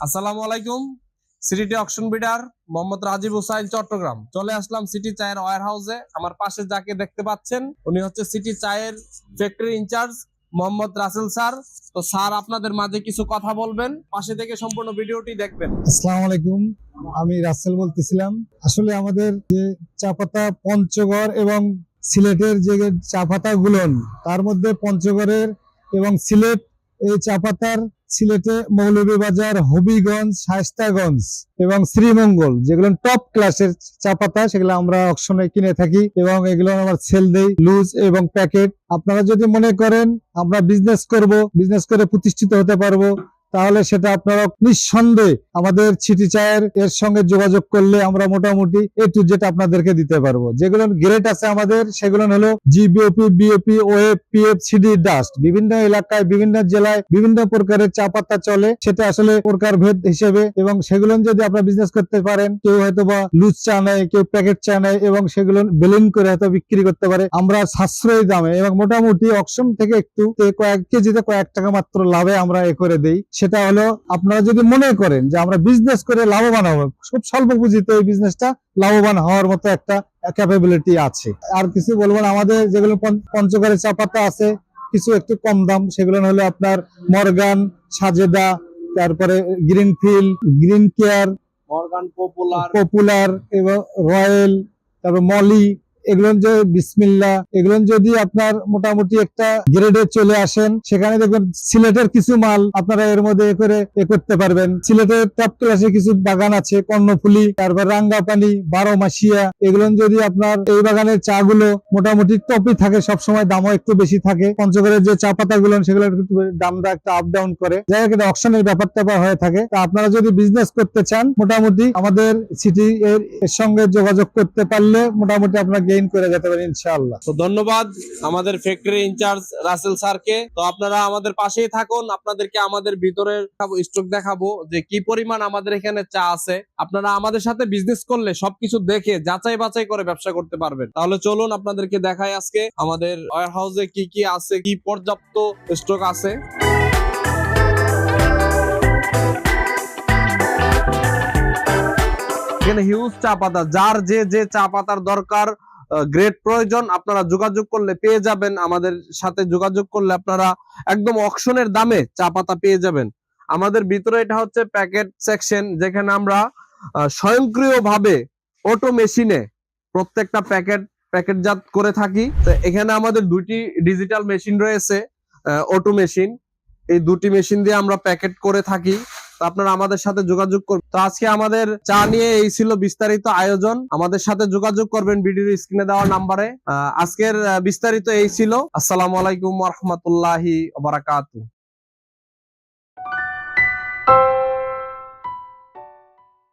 আসসালামু আলাইকুম city auction bidder Mohammad Rajib Hussain, Chittagong. চলে আসলাম সিটি চায়ের ওয়ার হাউসে আমার পাশে যাকে দেখতে পাচ্ছেন, উনি হচ্ছে সিটি চায়ের factory in-charge Mohammad Russell sir. তো স্যার, আপনাদের মাঝে কিছু কথা বলবেন, পাশে থেকে সম্পূর্ণ ভিডিওটি দেখবেন। আসসালামু আলাইকুম, আমি রাসেল বলতেছিলাম। আসলে আমাদের যে চা পাতা পঞ্চগড় এবং সিলেটের যে চা পাতা গুলন তার মধ্যে পঞ্চগড়ের এবং সিলেট এই চা পাতার সিলেটে মৌলভীবাজার, হবিগঞ্জ, শায়স্তাগঞ্জ এবং শ্রীমঙ্গল, যেগুলো টপ ক্লাসের চা পাতা সেগুলো আমরা অকশনে কিনে থাকি এবং এগুলো আমার সেল দেই লুজ এবং প্যাকেট আপনারা যদি মনে করেন আমরা বিজনেস করব বিজনেস করে প্রতিষ্ঠিত হতে পারব। তাহলে সেটা আপনারা নিঃসন্দেহে আমাদের ছিটি চায়ের এর সঙ্গে যোগাযোগ করলে আমরা মোটামুটি এ টু জেড আপনাদেরকে দিতে পারব। যেগুলো গ্রেড আছে আমাদের, সেগুলো হলো GBOP BOP OF PF CD dust বিভিন্ন এলাকায়, বিভিন্ন জেলায় বিভিন্ন প্রকারের চা পাতা চলে। সেটা আসলে প্রকার ভেদ হিসেবে এবং সেগুলো যদি আপনারা বিজনেস করতে পারেন, কেউ হয়তো বা লুজ চা নেয়, কেউ প্যাকেট চা নেয় এবং সেগুলো বেলিন করে হয়তো বিক্রি করতে পারে, আমরা সাশ্রয়ী দামে এবং মোটামুটি অকশন থেকে একটু কয়েক কেজিতে কয়েক টাকা মাত্র লাভে আমরা এ করে দেই। সেটা হলো আপনারা যদি মনে করেন যে আমরা বিজনেস করে লাভবান হব খুব স্বল্প পুঁজিতে এই বিজনেসটা লাভবান হওয়ার মতো একটা ক্যাপাবিলিটি আছে। আর কিছু বলব আমাদের যেগুলো পঞ্চ- পঞ্চগড়ের চা পাতা আছে কিছু একটু কম দাম সেগুলো হলো আপনার মর্গান সাজেদা তারপরে Green Greenfield Green Care Morgan Popular. Popular এবং রয়্যাল তারপর মলি যে বিসমিল্লা এগুলো যদি আপনার মোটামুটি একটা গ্রেডে চলে আসেন, সেখানে দেখবেন সিলেটের কিছু মাল আপনারা এর মধ্যে করে, এ করতে পারবেন। সিলেটের টপ ক্লাসে কিছু বাগান আছে, কর্ণফুলি, তারপর রাঙ্গাপানি বারো মাসিয়া এগুলো যদি আপনার এই বাগানের চা গুলো মোটামুটি টপই থাকে সব সময় দামও একটু বেশি থাকে। পঞ্চগড়ের যে চা পাতা গুলো সেগুলো দামটা একটা আপ ডাউন করে। যাই হোক অকশনের ব্যাপার ট্যাপার হয়ে থাকে। আপনারা যদি বিজনেস করতে চান, মোটামুটি আমাদের সিটি এর এর সঙ্গে যোগাযোগ করতে পারলে মোটামুটি আপনারা গেইন করে যেতে পারেন ইনশাআল্লাহ। তো ধন্যবাদ আমাদের ফ্যাক্টরি ইনচার্জ রাসেল স্যারকে। তো আপনারা আমাদের পাশেই থাকুন, আপনাদেরকে আমাদের ভিতরের স্টক দেখাবো যে কি পরিমাণ আমাদের এখানে চা আছে। আপনারা আমাদের সাথে বিজনেস করলে সবকিছু দেখে, যাচাই বাছাই করে ব্যবসা করতে পারবেন। তাহলে চলুন আপনাদেরকে দেখাই আজকে আমাদের ওয়ার হাউসে কি কি আছে, কি পর্যাপ্ত স্টক আছে। এখানে হিউজ চা পাতা, যার যে যে চা পাতার দরকার গ্রেট প্রয়োজন। আপনারা যোগাযোগ করলে পেয়ে যাবেন। আমাদের সাথে যোগাযোগ করলে আপনারা একদম অকশনের দামে চা পাতা পেয়ে যাবেন। আমাদের ভিতরে এটা হচ্ছে প্যাকেট সেকশন যেখানে আমরা স্বয়ংক্রিয়ভাবে অটো মেশিনে প্রত্যেকটা প্যাকেট প্যাকেটজাত করে থাকি। তো এখানে আমাদের দুইটি ডিজিটাল মেশিন রয়েছে অটো মেশিন এই দুটি মেশিন দিয়ে আমরা প্যাকেট করে থাকি। আপনারা আমাদের সাথে যোগাযোগ করবেন। তো আজকে আমাদের চা নিয়ে এই ছিল বিস্তারিত আয়োজন। আমাদের সাথে যোগাযোগ করবেন ভিডিওর স্ক্রিনে দেওয়া নাম্বারে। আজকের বিস্তারিত এই ছিল। আসসালামু আলাইকুম রহমতুল্লাহি বারাকাতু